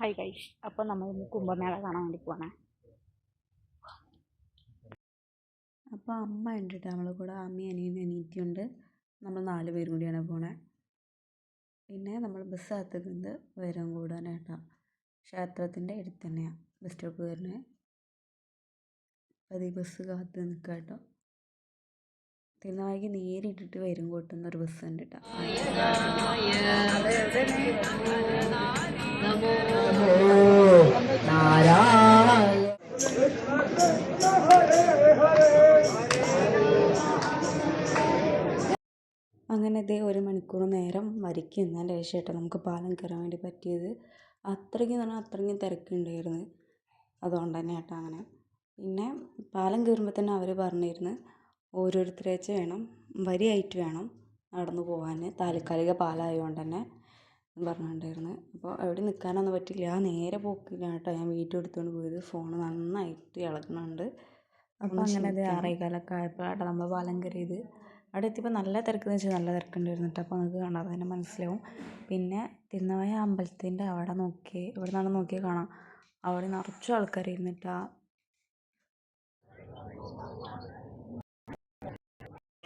Hi guys അപ്പോൾ നമ്മൾ കുംഭമേള കാണാൻ വേണ്ടി പോവാണ്. അപ്പോൾ അമ്മ ഉണ്ട് കേട്ടോ നമ്മളെ കൂടെ അമ്മയും അനിയനും അനിയത്തിയുണ്ട് നമ്മൾ നാല് പേരും കൂടിയാണ് പോണേ. പിന്നെ നമ്മൾ ബസ് കാത്തുനിന്നത് വരും കൂടാനായിട്ടാ. ക്ഷേത്രത്തിന്റെ അടുത്ത് തന്നെയാണ് ബസ് സ്റ്റോപ്പ് വരുന്നത് അപ്പോൾ ഈ ബസ് കാത്ത് നിൽക്കാം കേട്ടോ തിരുനാവായിക്ക് നേരിട്ടിട്ട് വരും കൂട്ടുന്ന ഒരു ബസ് ഉണ്ട് അങ്ങനെ ഇതേ ഒരു മണിക്കൂർ നേരം വരിക്ക് നിന്നതിന്റെ ശേഷം നമുക്ക് പാലം കയറാൻ വേണ്ടി പറ്റിയത്. അത്രയ്ക്ക് എന്ന് പറഞ്ഞാൽ അത്രയ്ക്കും തിരക്കുണ്ടായിരുന്നു. അതുകൊണ്ട് തന്നെ കേട്ടോ അങ്ങനെ. പിന്നെ പാലം കയറുമ്പോൾ തന്നെ അവർ പറഞ്ഞിരുന്നു ഓരോരുത്തരെ വെച്ച് വേണം വരിയായിട്ട് വേണം നടന്നു പോകാൻ താൽക്കാലിക പാലമായതുകൊണ്ട് തന്നെ പറഞ്ഞിട്ടുണ്ടായിരുന്നു. അപ്പോൾ അവിടെ നിൽക്കാനൊന്നും പറ്റില്ല. ആ നേരെ പോക്കിലാണ് കേട്ടോ ഞാൻ വീഡിയോ എടുത്തുകൊണ്ട് പോയത്. ഫോൺ നന്നായിട്ട് ഇളകുന്നുണ്ട് അപ്പോൾ അങ്ങനെ അത് ആറേകാലൊക്കെ ആയപ്പോഴാട്ടോ നമ്മൾ പാലം കയറിയത്. അവിടെ എത്തിയപ്പോൾ നല്ല തിരക്കെന്ന് വെച്ചാൽ നല്ല തിരക്കുണ്ടായിരുന്നു കേട്ടോ. അപ്പോൾ നമുക്ക് കാണാതെ തന്നെ മനസ്സിലാവും. പിന്നെ തിരുനവായ അമ്പലത്തിന്റെ അവിടെ നോക്കി ഇവിടെ നിന്നാണ് നോക്കിയാൽ കാണാം. അവിടെ നിറച്ചും ആൾക്കാർ ഇരുന്നിട്ടാ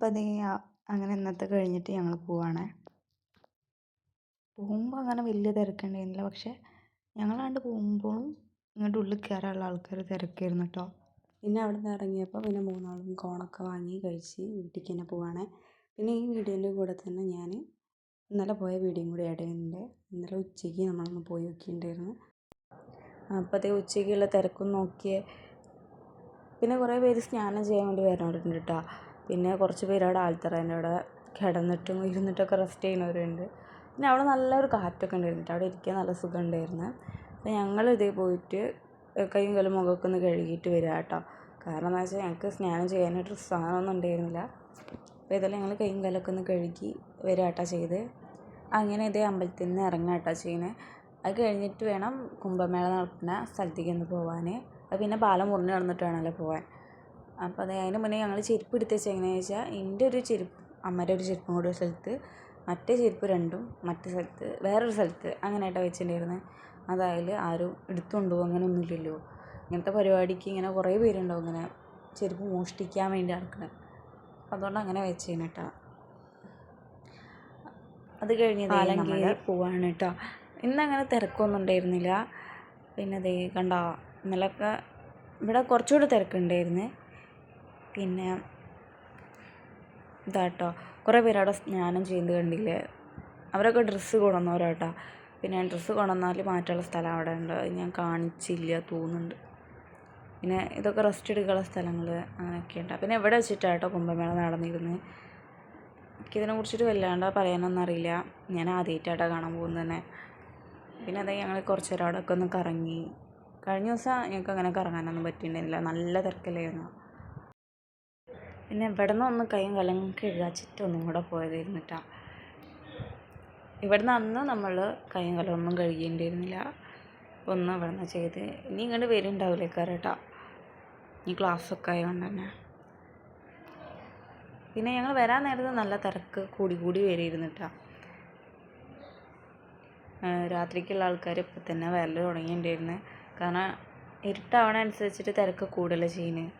അപ്പോൾ അതേ അങ്ങനെ ഇന്നത്തെ കഴിഞ്ഞിട്ട് ഞങ്ങൾ പോവാണ്. പോകുമ്പോൾ അങ്ങനെ വലിയ തിരക്കുണ്ടായിരുന്നില്ല. പക്ഷേ ഞങ്ങളാണ്ട് പോകുമ്പോഴും ഇങ്ങോട്ട് ഉള്ളിൽ കയറാനുള്ള ആൾക്കാർ തിരക്കായിരുന്നു കേട്ടോ പിന്നെ അവിടെ നിന്ന് ഇറങ്ങിയപ്പോൾ പിന്നെ മൂന്നാളും കോണൊക്കെ വാങ്ങി കഴിച്ച് വീട്ടിലേക്ക് തന്നെ പോവാണ്. പിന്നെ ഈ വീഡിയോന്റെ കൂടെ തന്നെ ഞാൻ ഇന്നലെ പോയ വീഡിയോ കൂടി ആഡ് ഇന്നലെ ഉച്ചയ്ക്ക് നമ്മളൊന്ന് പോയി നോക്കിയിട്ടുണ്ടായിരുന്നു അപ്പോൾ അതേ ഉച്ചയ്ക്കുള്ള തിരക്കും നോക്കിയേ പിന്നെ കുറേ പേര് സ്നാനം ചെയ്യാൻ വേണ്ടി വരുന്നുണ്ട് കേട്ടോ പിന്നെ കുറച്ച് പേര് അവിടെ ആൽത്തറേന്റെ അവിടെ കിടന്നിട്ടും ഇരുന്നിട്ടൊക്കെ റെസ്റ്റ് ചെയ്യുന്നവരുണ്ട്. പിന്നെ അവിടെ നല്ലൊരു കാറ്റൊക്കെ ഉണ്ടായിരുന്നു. അവിടെ ഇരിക്കാൻ നല്ല സുഖം ഉണ്ടായിരുന്നു അപ്പോൾ ഞങ്ങൾ ഇതേ പോയിട്ട് കൈയും കാലും മുഖമൊക്കെ ഒന്ന് കഴുകിയിട്ട് വരിക കേട്ടോ. കാരണം എന്താ വെച്ചാൽ ഞങ്ങൾക്ക് സ്നാനം ചെയ്യാനായിട്ട് സാധനമൊന്നും ഉണ്ടായിരുന്നില്ല. അപ്പോൾ ഇതെല്ലാം ഞങ്ങൾ കൈയും കാലൊക്കെ ഒന്ന് കഴുകി വരിക കേട്ടോ ചെയ്ത്. അങ്ങനെ ഇതേ അമ്പലത്തിൽ നിന്ന് ഇറങ്ങുക കേട്ടോ ചെയ്യുന്നത്. അത് കഴിഞ്ഞിട്ട് വേണം കുംഭമേള നടക്കുന്ന സ്ഥലത്തേക്ക് ഒന്ന് പോകാൻ അത് പിന്നെ പാലം മുറിഞ്ഞ് നടന്നിട്ട് വേണമല്ലോ പോകാൻ അപ്പോൾ അത് അതിന് മുന്നേ ഞങ്ങൾ ചെരുപ്പ് എടുത്ത് വെച്ചാൽ എങ്ങനെയാണെന്ന് വെച്ചാൽ എന്റെ ഒരു ചെരുപ്പ് അമ്മയുടെ ഒരു ചെരുപ്പും കൂടി ഒരു സ്ഥലത്ത് മറ്റേ ചെരുപ്പ് രണ്ടും മറ്റേ സ്ഥലത്ത് വേറൊരു സ്ഥലത്ത് അങ്ങനെയായിട്ടാണ് വെച്ചിട്ടുണ്ടായിരുന്നത് അതായത് ആരും എടുത്തുകൊണ്ട് പോകും അങ്ങനെ ഒന്നുമില്ലല്ലോ. ഇങ്ങനത്തെ പരിപാടിക്ക് ഇങ്ങനെ കുറേ പേരുണ്ടാവും ഇങ്ങനെ ചെരുപ്പ് മോഷ്ടിക്കാൻ വേണ്ടി നടക്കുന്നത് അതുകൊണ്ട് അങ്ങനെ വെച്ചേനെ കേട്ടോ അത് കഴിഞ്ഞ് നമ്മൾ പോവാണ് കേട്ടോ ഇന്നങ്ങനെ തിരക്കൊന്നും ഉണ്ടായിരുന്നില്ല. പിന്നെ അതേ കണ്ടോ ഇന്നലെയൊക്കെ ഇവിടെ കുറച്ചുകൂടി തിരക്കുണ്ടായിരുന്നു. പിന്നെ ഇതാട്ടോ. കുറേ പേര് അവിടെ സ്നാനം ചെയ്യുന്നത് കണ്ടില്ലേ? അവരൊക്കെ ഡ്രസ്സ് കൊണ്ടുവന്നവരാട്ടോ. പിന്നെ ഡ്രസ്സ് കൊണ്ടുവന്നാൽ മാറ്റാനുള്ള സ്ഥലം അവിടെ ഉണ്ട്. ഞാൻ കാണിച്ചില്ല തോന്നുന്നുണ്ട്. പിന്നെ ഇതൊക്കെ റെസ്റ്റ് എടുക്കാനുള്ള സ്ഥലങ്ങൾ അങ്ങനെയൊക്കെ ഉണ്ട് പിന്നെ ഇവിടെ വെച്ചിട്ടാട്ടോ കുംഭമേള നടന്നിരുന്നത്? എനിക്കിതിനെ കുറിച്ചിട്ട് വല്ലാണ്ട് പറയാനൊന്നും അറിയില്ല. ഞാൻ ആദ്യമായിട്ടാട്ടോ കാണാൻ പോകുന്നത് തന്നെ. പിന്നെ അതെ ഞങ്ങൾ കുറച്ച് അവിടെയൊക്കെ ഒന്ന് കറങ്ങി. കഴിഞ്ഞ ദിവസം ഞങ്ങൾക്ക് അങ്ങനെ കറങ്ങാനൊന്നും പറ്റിയിട്ടുണ്ടായിരുന്നില്ല. നല്ല തിരക്കല്ലായിരുന്നു? പിന്നെ ഇവിടെ നിന്ന് ഒന്ന് കൈയും കലങ്ങി കഴുകാച്ചിട്ട് ഒന്നും കൂടെ പോയതായിരുന്നു കേട്ടോ ഇവിടുന്ന് അന്ന് നമ്മൾ കൈയും കലം ഒന്നും കഴുകേണ്ടിയിരുന്നില്ല. ഒന്നും ഇവിടെ നിന്ന് ചെയ്ത് ഇനി ഇങ്ങോട്ട് വരുന്നുണ്ടാവില്ലേ കേട്ടോ ഇനി ക്ലാസ്സൊക്കെ ആയതുകൊണ്ട് തന്നെ. പിന്നെ ഞങ്ങൾ വരാൻ നേരത്ത് നല്ല തിരക്ക് കൂടി കൂടി വരിയിരുന്നു കേട്ടോ രാത്രിക്കുള്ള ആൾക്കാർ ഇപ്പം തന്നെ വരൽ തുടങ്ങിയിട്ടുണ്ടായിരുന്നു കാരണം ഇരുട്ടാവണ അനുസരിച്ചിട്ട് തിരക്ക് കൂടുതൽ ചെയ്യുന്നത്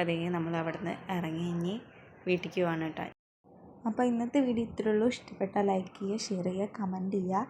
അതേ നമ്മൾ അവിടെ നിന്ന് ഇറങ്ങി ഇനി വീട്ടിലേക്ക് പോകാനായിട്ടാണ് അപ്പോൾ ഇന്നത്തെ വീഡിയോ ഇത്രയേ ഉള്ളൂ. ഇഷ്ടപ്പെട്ടാൽ ലൈക്ക് ചെയ്യുക ഷെയർ ചെയ്യുക കമന്റ് ചെയ്യുക.